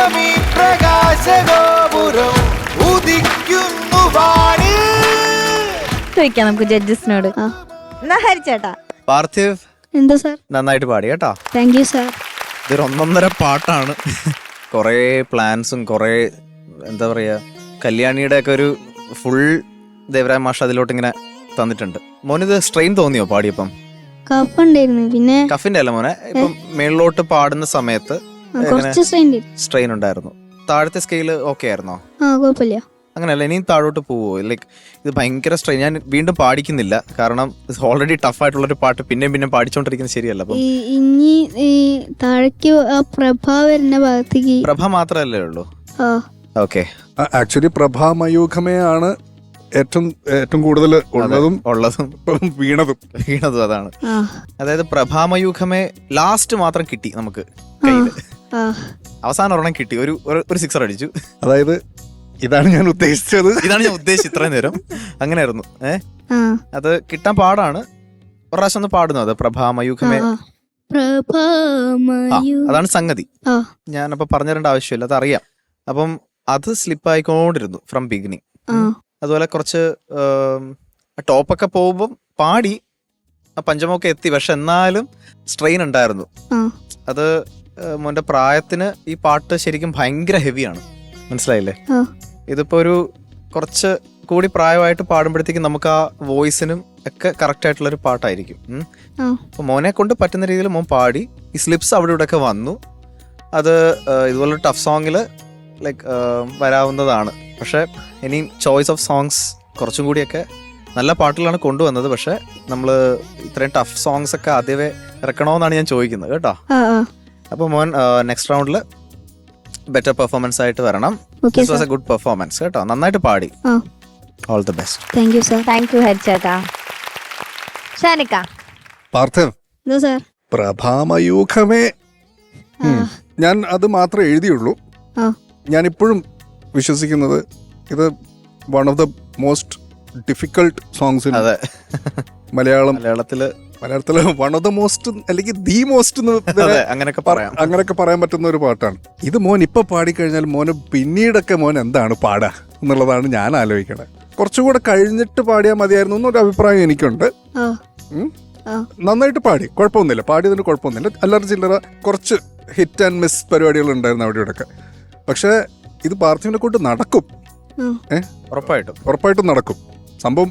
ദീപ്തമീ പ്രകാശഗോപുരം ഉദിക്കുന്നു വാണി ചോദിക്കാം നമുക്ക് ജഡ്ജസിനോട്. എന്നാ ഹരിച്ചേട്ടാ പാർത്ഥിവ് എന്താ സാർ? നന്നായിട്ട് പാടി കേട്ടോ. താങ്ക് യു സാർ ഇതൊരു ഒന്നൊന്നര പാട്ടാണ്. കുറേ പ്ലാൻസും കുറേ എന്താ പറയാ കല്യാണിയുടെ ഒക്കെ ഒരു ഫുൾ ദേവരായ മാഷ അതിലോട്ട് ഇങ്ങനെ തന്നിട്ടുണ്ട് മോനിത് സ്ട്രെയിൻ തോന്നിയോ പാടിയപ്പം? കപ്പുണ്ടായിരുന്നു പിന്നെ? കഫിന്റെ അല്ല മോനെ ഇപ്പം മേളിലോട്ട് പാടുന്ന സമയത്ത് കുറച്ച് സ്ട്രെയിൻ സ്ട്രെയിൻ ഉണ്ടായിരുന്നു. താഴത്തെ സ്കെയിൽ ഓക്കെ ആയിരുന്നോ? ആ കുഴപ്പമില്ല. അങ്ങനെയല്ല ഇനിയും താഴോട്ട് പോവോ? ലൈക്ക് ഇത് ഭയങ്കര സ്ട്രെയിൻ ഞാൻ വീണ്ടും പാടിക്കുന്നില്ല. കാരണം ഓൾറെഡി ടഫ് ആയിട്ടുള്ള ഒരു പാട്ട് പിന്നെയും പിന്നെയും പാടിച്ചോണ്ടിരിക്കുന്നത് ശരിയല്ല അപ്പം. ഇനി താഴേക്ക് പ്രഭ വരുന്ന ഭാഗത്തേക്ക് പ്രഭ മാത്രമല്ലേ ഉള്ളൂ? ഓക്കെ ആക്ച്വലി പ്രഭാമയൂഖമേ ആണ് ഏറ്റവും ഏറ്റവും കൂടുതൽ ഉള്ളതും ഉള്ളതും. വീണതും. വീണതും അതാണ്. അതായത് പ്രഭാമയൂഖമേ ലാസ്റ്റ് മാത്രം കിട്ടി നമുക്ക് കയ്യിൽ. അവസാനം ഒരെണ്ണം കിട്ടി. ഒരു ഒരു- സിക്സർ അടിച്ചു. അതായത് ഇതാണ് ഞാൻ ഉദ്ദേശിച്ചത്. ഇതാണ് ഞാൻ ഉദ്ദേശിച്ചത് ഇത്രയും നേരം. അങ്ങനെയായിരുന്നു. ഏ? ആ. അത് കിട്ടാൻ പാടാണ്. ഒരു പ്രാവശ്യം ഒന്ന് പാടുന്നു അത്. പ്രഭാമയൂഖമേ അതാണ് സംഗതി. ഞാൻ ഞാനപ്പോ പറഞ്ഞു തരേണ്ട ആവശ്യമില്ല അറിയാം. അപ്പം അത് സ്ലിപ്പ് സ്ലിപ്പായിക്കൊണ്ടിരുന്നു ഫ്രം ബിഗിനിങ് അതുപോലെ കുറച്ച് ടോപ്പൊക്കെ പോകുമ്പോൾ പാടി ആ പഞ്ചമൊക്കെ എത്തി. പക്ഷെ എന്നാലും സ്ട്രെയിൻ ഉണ്ടായിരുന്നു. അത് മോന്റെ പ്രായത്തിന് ഈ പാട്ട് ശരിക്കും ഭയങ്കര ഹെവിയാണ്. മനസ്സിലായില്ലേ? ഇതിപ്പോ ഒരു കുറച്ച് കൂടി പ്രായമായിട്ട് പാടുമ്പോഴത്തേക്കും നമുക്ക് ആ വോയിസിനും ഒക്കെ കറക്റ്റ് ആയിട്ടുള്ള ഒരു പാട്ടായിരിക്കും. അപ്പൊ മോനെ കൊണ്ട് പറ്റുന്ന രീതിയിൽ മോൻ പാടി. ഈ സ്ലിപ്സ് അവിടെ ഇവിടെ ഒക്കെ വന്നു. അത് ഇതുപോലെ ടഫ് സോങ്ങിൽ ലൈക്ക് വരാവുന്നതാണ്. പക്ഷെ ഇനി ചോയ്സ് ഓഫ് സോങ്സ് കുറച്ചും കൂടിയൊക്കെ നല്ല പാട്ടുകളാണ് കൊണ്ടുവന്നത്. പക്ഷെ നമ്മൾ ഇത്രയും ടഫ് സോങ്സ് ഒക്കെ ആദ്യമേ ഇറക്കണമെന്നാണ് ഞാൻ ചോദിക്കുന്നത് കേട്ടോ? അപ്പോൾ മോൻ നെക്സ്റ്റ് റൗണ്ടിൽ ബെറ്റർ പെർഫോമൻസ് ആയിട്ട് വരണം. This was a good performance കേട്ടോ. നന്നായിട്ട് പാടി. All the best thank you sir thank you ഹരിച്ചേട്ടാ ഷാനിക്ക. Parthav. Sir പ്രഭാമയൂഖമേ. ഞാൻ അത് മാത്രമേ എഴുതിയുള്ളൂ. ഞാൻ ഇപ്പോഴും വിശ്വസിക്കുന്നത് ഇത് one of the most difficult songs Malayalam. മലയാളത്തിൽ മലയാളത്തിലെ വൺ ഓഫ് ദ മോസ്റ്റ് അല്ലെങ്കിൽ ദി മോസ്റ്റ് അതെ അങ്ങനെയൊക്കെ പറയാം. അങ്ങനെയൊക്കെ പറയാൻ പറ്റുന്ന ഒരു പാട്ടാണ്. ഇത് മോൻ ഇപ്പൊ പാടിക്കഴിഞ്ഞാൽ മോന് പിന്നീടൊക്കെ മോൻ എന്താണ് പാടാ എന്നുള്ളതാണ് ഞാൻ ആലോചിക്കണത് കുറച്ചുകൂടെ കഴിഞ്ഞിട്ട് പാടിയാൽ മതിയായിരുന്നു എന്നൊരു അഭിപ്രായം എനിക്കുണ്ട്. നന്നായിട്ട് പാടി. കുഴപ്പമൊന്നുമില്ല. പാടിയതിന് കുഴപ്പമൊന്നുമില്ല. അല്ലറ ചില്ലറ കുറച്ച് ഹിറ്റ് ആൻഡ് മിസ് പരിപാടികൾ ഉണ്ടായിരുന്നു അവിടെ ഇവിടെയൊക്കെ പക്ഷേ ഇത് പാർത്ഥിവിനെ കൊണ്ട് നടക്കും. ഏഹ് ഉറപ്പായിട്ടും. ഉറപ്പായിട്ടും നടക്കും. സംഭവം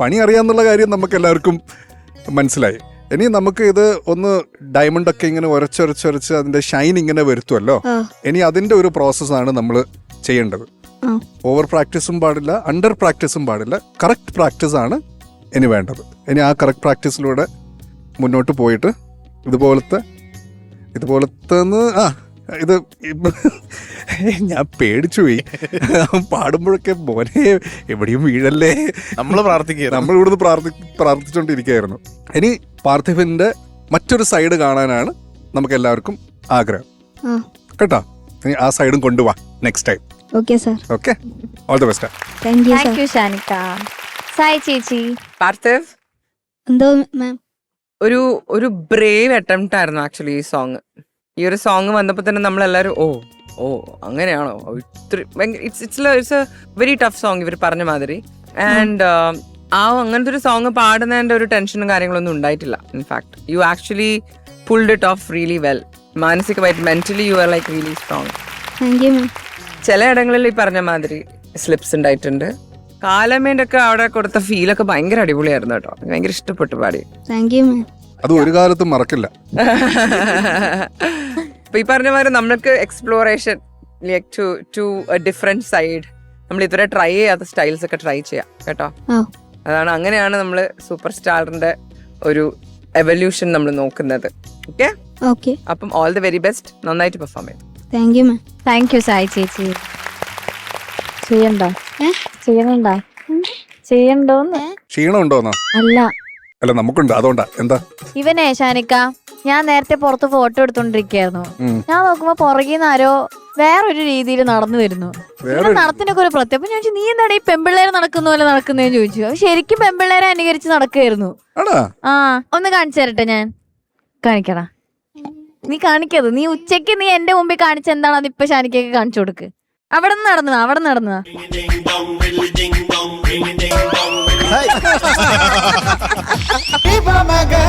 പണി അറിയാന്നുള്ള കാര്യം നമുക്ക് എല്ലാവർക്കും മനസ്സിലായി. ഇനി നമുക്ക് ഇത് ഒന്ന് ഡയമണ്ട് ഒക്കെ ഇങ്ങനെ ഉരച്ചൊരച്ചൊരച്ച് അതിന്റെ ഷൈൻ ഇങ്ങനെ വരുത്തുമല്ലോ ഇനി അതിന്റെ ഒരു പ്രോസസ്സാണ് നമ്മൾ ചെയ്യേണ്ടത്. ഓവർ പ്രാക്ടീസും പാടില്ല അണ്ടർ പ്രാക്ടീസും പാടില്ല. കറക്റ്റ് പ്രാക്ടീസ് ആണ് ഇനി വേണ്ടത്. ഇനി ആ കറക്റ്റ് പ്രാക്ടീസിലൂടെ മുന്നോട്ട് പോയിട്ട് ഇതുപോലത്തെ ഇതുപോലത്തെ ആ ഇത് ഞാൻ പേടിച്ചു പോയി പാടുമ്പോഴൊക്കെ മോനെ എവിടെയും വീഴല്ലേ? നമ്മൾ പ്രാർത്ഥിക്കുക നമ്മൾ ഇവിടുന്ന് പ്രാർത്ഥി പ്രാർത്ഥിച്ചുകൊണ്ടിരിക്കുകയായിരുന്നു ഇനി പാർത്ഥിവിന്റെ മറ്റൊരു സൈഡ് കാണാനാണ് നമുക്ക് എല്ലാവർക്കും ആഗ്രഹം കേട്ടോ? ഇനി ആ സൈഡും കൊണ്ടുപോവാ next time okay sir okay all the best thank you thank sir you Shanika Sai ചേച്ചി. പാർത്ഥിവ്? എന്തോ മാം ഒരു ഒരു ബ്രേവ് അറ്റംപ്റ്റ് ആയിരുന്നു ആക്ച്വലി ഈ സോങ് ഈ ഒരു സോങ് വന്നപ്പോൾ തന്നെ നമ്മളെല്ലാവരും ഓ ഓ അങ്ങനെയാണോ? ഇത്രയും ഇത്ര- ഭയങ്കര it's it's it's a very tough song ഇവർ പറഞ്ഞ മാതിരി. ആൻഡ് ആ അങ്ങനത്തെ ഒരു സോങ് പാടുന്നതിന്റെ ഒരു ടെൻഷനും കാര്യങ്ങളൊന്നും ഉണ്ടായിട്ടില്ല in fact you actually pulled it off really well മാനസികമായിട്ട് mentally you are like really strong ചില ഇടങ്ങളിൽ ഈ പറഞ്ഞ മാതിരി സ്ലിപ്സ് ഉണ്ടായിട്ടുണ്ട്. കാലമേന്റെ ഒക്കെ അവിടെ കൊടുത്ത ഫീലൊക്കെ ഭയങ്കര അടിപൊളിയായിരുന്നു കേട്ടോ. ഭയങ്കര ഇഷ്ടപ്പെട്ടു പാടി. താങ്ക് യു അത് ഒരു കാലത്തും മറക്കില്ല. അപ്പൊ ഈ പറഞ്ഞ മാതിരി നമ്മൾക്ക് exploration like to to a different side നമ്മൾ ഇതുവരെ ട്രൈ ചെയ്യാത്ത സ്റ്റൈൽസ് ഒക്കെ ട്രൈ ചെയ്യാം കേട്ടോ? ആ. അതാണ് അങ്ങനെയാണ് നമ്മൾ സൂപ്പർ സ്റ്റാറിന്റെ ഒരു എവല്യൂഷൻ നമ്മൾ നോക്കുന്നത്. ഓക്കെ ഓക്കെ അപ്പം ഓൾ ദി വെരി ബെസ്റ്റ് നന്നായിട്ട് പെർഫോം ചെയ്യും. Thank you ma'am thank you Sai ചേച്ചി. ചെയ്യണ്ടോ? ചെയ്യണ്ടോ ചെയ്യണണ്ടോ? ചെയ്യണ്ടോന്ന്? ക്ഷീണം ഉണ്ടോന്നോ അല്ല. അല്ല നമുക്കുണ്ട്. അതുകൊണ്ടാ. എന്താ? ഇവനെ ഷാനിക്ക ഞാൻ നേരത്തെ പുറത്ത് ഫോട്ടോ എടുത്തോണ്ടിരിക്കായിരുന്നു. ഉം. ഞാൻ നോക്കുമ്പോ പുറകിന്ന് ആരോ വേറൊരു രീതിയിൽ നടന്നു വരുന്നു. വേറെ നടത്തിനൊക്കെ ഒരു പ്രത്യേകം അപ്പൊ ഞാൻ ചോദിച്ചു നീ എന്താണ് ഈ പെമ്പിള്ളേരെ നടക്കുന്ന പോലെ നടക്കുന്നതെന്ന് ചോദിച്ചു. അപ്പൊ ശരിക്കും പെമ്പിള്ളേരെ അനുകരിച്ച് നടക്കുകയായിരുന്നു ആടാ ആ ഒന്ന് കാണിച്ചു തരട്ടെ ഞാൻ? കാണിക്കടാ. നീ കാണിക്കത് നീ ഉച്ചയ്ക്ക് നീ എന്റെ മുമ്പിൽ കാണിച്ച എന്താണ് അത് ഇപ്പൊ ഷാനിക്കൊക്കെ കാണിച്ചു കൊടുക്ക്. അവിടെ നിന്ന് നടന്നു അവിടെ നിന്ന് നടന്നു ഇവ മക സാ ഇപ്പൊ മകൾ